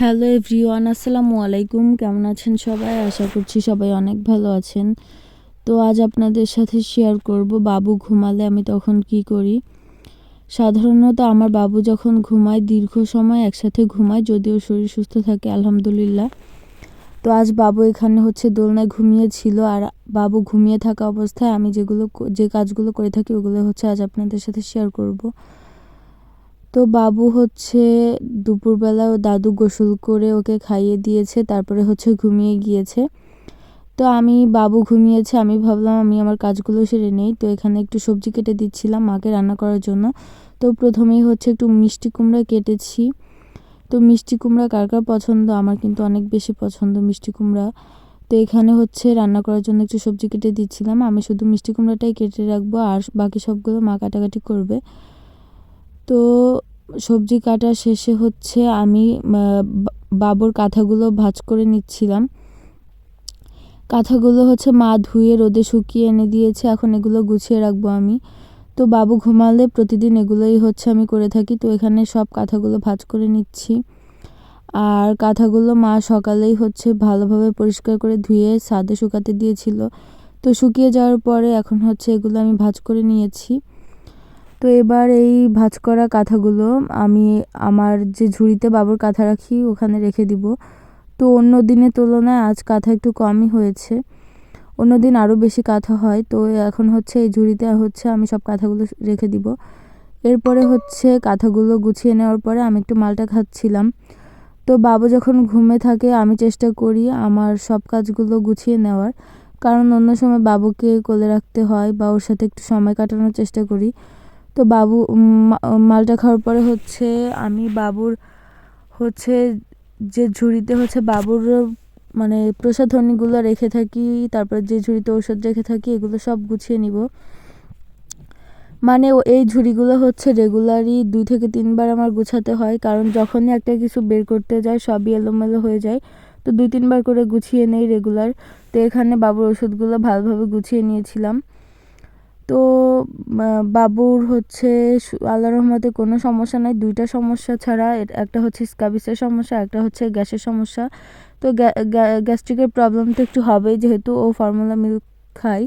Hello everyone, আসসালামু আলাইকুম। কেমন আছেন সবাই? আশা করছি সবাই অনেক ভালো আছেন। তো আজ আপনাদের সাথে শেয়ার করব, বাবু ঘুমালে আমি তখন কি করি? সাধারণত আমার বাবু যখন ঘুমায়, দীর্ঘ সময় একসাথে ঘুমায়, যদিও শরীর সুস্থ থাকে, আলহামদুলিল্লাহ। তো আজ বাবু এখানে হচ্ছে দোলনায় ঘুমিয়েছিল আর বাবু ঘুমিয়ে থাকা অবস্থায় আমি যেগুলো যে কাজগুলো করে থাকি, ওগুলো হচ্ছে আজ আপনাদের সাথে শেয়ার করব। তো বাবু হচ্ছে দুপুরবেলা ও দাদু গোসল করে ওকে খাইয়ে দিয়েছে, তারপরে হচ্ছে ঘুমিয়ে গিয়েছে। তো আমি, বাবু ঘুমিয়েছে, আমি ভাবলাম আমি আমার কাজগুলো সেরে নেই, তো এখানে একটু সবজি কেটে দিচ্ছিলাম মাকে রান্না করার জন্য। তো প্রথমেই হচ্ছে একটু মিষ্টি কুমড়া কেটেছি। তো মিষ্টি কুমড়া কার কার পছন্দ? আমার কিন্তু অনেক বেশি পছন্দ মিষ্টি কুমড়া। তো এখানে হচ্ছে রান্না করার জন্য একটু সবজি কেটে দিচ্ছিলাম। আমি শুধু মিষ্টি কুমড়াটাই কেটে রাখব, আর বাকি সবগুলো মা কাটাকাটি করবে। তো সবজি কাটা শেষে হচ্ছে আমি বাবুর কাঁথাগুলো ভাজ করে নিচ্ছিলাম। কাঁথাগুলো হচ্ছে মা ধুয়ে রোদে শুকিয়ে এনে দিয়েছে, এখন এগুলো গুছিয়ে রাখব আমি। তো বাবু ঘুমালে প্রতিদিন এগুলোই হচ্ছে আমি করে থাকি, তো এখানে সব কাঁথাগুলো ভাজ করে নিচ্ছি। আর কাঁথাগুলো মা সকালেই হচ্ছে ভালোভাবে পরিষ্কার করে ধুয়ে ছাদে শুকাতে দিয়েছিল। তো শুকিয়ে যাওয়ার পরে এখন হচ্ছে এগুলো আমি ভাজ করে নিয়েছি। তো এবার এই ভাজ করা কাঁথাগুলো আমি আমার যে ঝুড়িতে বাবুর কাঁথা রাখি, ওখানে রেখে দিব। তো অন্য দিনের তুলনায় আজ কাঁথা একটু কমই হয়েছে। অন্য দিন আরও বেশি কাঁথা হয়। তো এখন হচ্ছে এই ঝুড়িতে হচ্ছে আমি সব কাঁথাগুলো রেখে দিব। এরপরে হচ্ছে কাঁথাগুলো গুছিয়ে নেওয়ার পরে আমি একটু মালটা খাচ্ছিলাম। তো বাবু যখন ঘুমে থাকে, আমি চেষ্টা করি আমার সব কাজগুলো গুছিয়ে নেওয়ার। কারণ অন্য সময় বাবুকে কোলে রাখতে হয় বা ওর সাথে একটু সময় কাটানোর চেষ্টা করি। তো বাবু মালটা খাওয়ার পরে হচ্ছে আমি বাবুর হচ্ছে যে ঝুড়িতে হচ্ছে বাবুর মানে প্রসাধনীগুলো রেখে থাকি, তারপর যে ঝুড়িতে ওষুধ রেখে থাকি, এগুলো সব গুছিয়ে নিব। মানে এই ঝুড়িগুলো হচ্ছে রেগুলারই দুই থেকে তিনবার আমার গুছাতে হয়, কারণ যখনই একটা কিছু বের করতে যায়, সবই এলোমেলো হয়ে যায়। তো দুই, তিনবার করে গুছিয়ে নেই রেগুলার তো এখানে বাবুর ওষুধগুলো ভালোভাবে গুছিয়ে নিয়েছিলাম। তো বাবুর হচ্ছে আল্লাহ রহমতে কোনো সমস্যা নাই। দুইটা সমস্যা ছাড়া একটা হচ্ছে স্কাবিসের সমস্যা, একটা হচ্ছে গ্যাসের সমস্যা। তো গ্যাস্ট্রিকের প্রবলেম তো একটু হবেই যেহেতু ও ফর্মুলা মিল্ক খায়।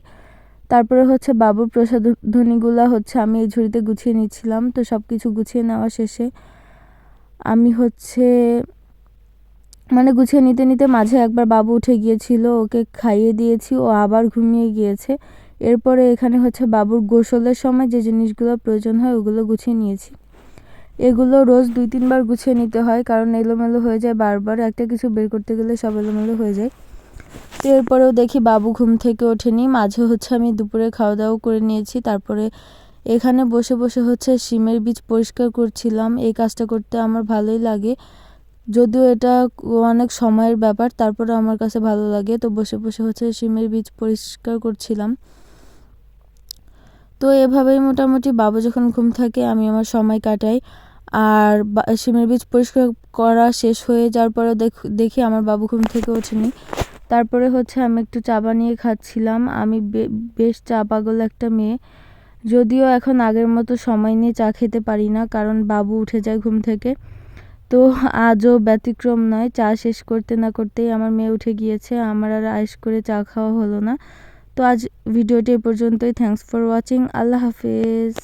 তারপরে হচ্ছে বাবুর প্রসাধনীগুলো হচ্ছে আমি এই ঝুড়িতে গুছিয়ে নিচ্ছিলাম। তো সব কিছু গুছিয়ে নেওয়া শেষে আমি হচ্ছে মানে গুছিয়ে নিতে নিতে মাঝে একবার বাবু উঠে গিয়েছিল, ওকে খাইয়ে দিয়েছি, ও আবার ঘুমিয়ে গিয়েছে। এরপরে এখানে হচ্ছে বাবুর গোসলের সময় যে জিনিসগুলো প্রয়োজন হয় ওগুলো গুছিয়ে নিয়েছি। এগুলো রোজ দুই, তিনবার গুছিয়ে নিতে হয় কারণ এলোমেলো হয়ে যায় বারবার, একটা কিছু বের করতে গেলে সব এলোমেলো হয়ে যায়। তো এরপরেও দেখি বাবু ঘুম থেকে ওঠেনি, মাঝে হচ্ছে আমি দুপুরে খাওয়া দাওয়া করে নিয়েছি, তারপরে এখানে বসে বসে হচ্ছে শিমের বীজ পরিষ্কার করছিলাম, এই কাজটা করতে আমার ভালোই লাগে। যদিও এটা অনেক সময়ের ব্যাপার তারপরে আমার কাছে ভালো লাগে, তো বসে বসে হচ্ছে শিমের বীজ পরিষ্কার করছিলাম। তো এভাবেই মোটামুটি বাবু যখন ঘুম থাকে আমি আমার সময় কাটাই। আর সিমের বীজ পরিষ্কার করা শেষ হয়ে যাওয়ার পরে দেখি আমার বাবু ঘুম থেকে ওঠেনি। তারপরে হচ্ছে আমি একটু চা বানিয়ে খাচ্ছিলাম। আমি বেশ চা পাগল একটা মেয়ে। যদিও এখন আগের মতো সময় নিয়ে চা খেতে পারি না, কারণ বাবু উঠে যায় ঘুম থেকে। তো আজও ব্যতিক্রম নয়, চা শেষ করতে না করতেই আমার মেয়ে উঠে গিয়েছে। আমার আর আয়েস করে চা খাওয়া হলো না। তো আজ ভিডিওটি এ পর্যন্তই. থ্যাংকস ফর ওয়াচিং আল্লাহ হাফেজ।